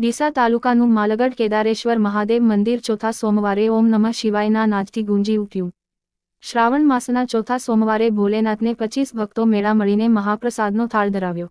ડીસા તાલુકાનું માલગઢ કેદારેશ્વર મહાદેવ મંદિર ચોથા સોમવારે ઓમ નમઃ શિવાયના નાદથી ગુંજી ઉઠ્યું. શ્રાવણ માસના ચોથા સોમવારે ભોલેનાથને પચીસ ભક્તો મેળા મળીને મહાપ્રસાદનો થાળ ધરાવ્યો.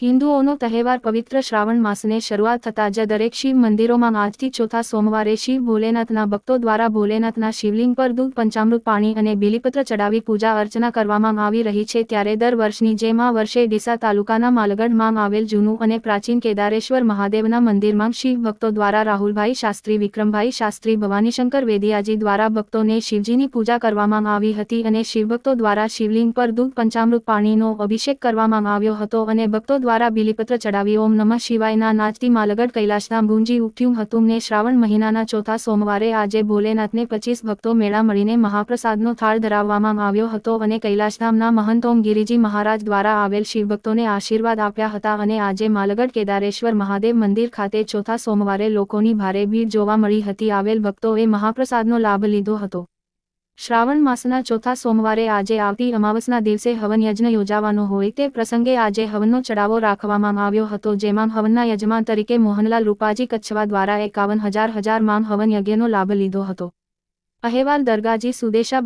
હિન્દુઓનો તહેવાર પવિત્ર શ્રાવણ માસને શરૂઆત થતાં જ દરેક શિવ મંદિરોમાં આજથી ચોથા સોમવારે શિવ ભોલેનાથના ભક્તો દ્વારા ભોલેનાથના શિવલિંગ પર દૂધ, પંચામૃત પાણી અને બીલીપત્ર ચડાવી પૂજા અર્ચના કરવામાં આવી રહી છે ત્યારે દર વર્ષની જેમ આ વર્ષે ડીસા તાલુકાના માલગઢમાં આવેલ જૂનું અને પ્રાચીન કેદારેશ્વર મહાદેવના મંદિરમાં શિવ ભક્તો દ્વારા રાહુલભાઈ શાસ્ત્રી, વિક્રમભાઈ શાસ્ત્રી, ભવાનીશંકર વેદિયાજી દ્વારા ભક્તોને શિવજીની પૂજા કરવામાં આવી હતી અને શિવભક્તો દ્વારા શિવલિંગ પર દૂધ, પંચામૃત પાણીનો અભિષેક કરવામાં આવ્યો હતો અને ભક્તો દ્વારા બિલીપત્ર ચડાવી ઓમ નમઃ શિવાયના નાચતી માલગઢ કૈલાસધામ ગુંજી ઉઠ્યું હતું ને શ્રાવણ મહિનાના ચોથા સોમવારે આજે ભોલેનાથને પચીસ ભક્તો મેળા મળીને મહાપ્રસાદનો થાળ ધરાવવામાં આવ્યો હતો અને કૈલાસધામના મહંત ઓમ ગિરિજી મહારાજ દ્વારા આવેલ શિવભક્તોને આશીર્વાદ આપ્યા હતા અને આજે માલગઢ કેદારેશ્વર મહાદેવ મંદિર ખાતે ચોથા સોમવારે લોકોની ભારે ભીડ જોવા મળી હતી. આવેલ ભક્તોએ મહાપ્રસાદનો લાભ લીધો હતો. શ્રાવણ માસના ચોથા સોમવારે આજે આવતી અમાવસના દિવસે હવન યજ્ઞ યોજાવાનો હોય તે પ્રસંગે આજે હવનનો ચડાવો રાખવામાં આવ્યો હતો, જેમાં હવનના યજમાન તરીકે મોહનલાલ રૂપાજી કચ્છવા દ્વારા એકાવન હજાર હજારમાં હવન યજ્ઞનો લાભ લીધો હતો. અહેવાલ દરગાજી સુદેશા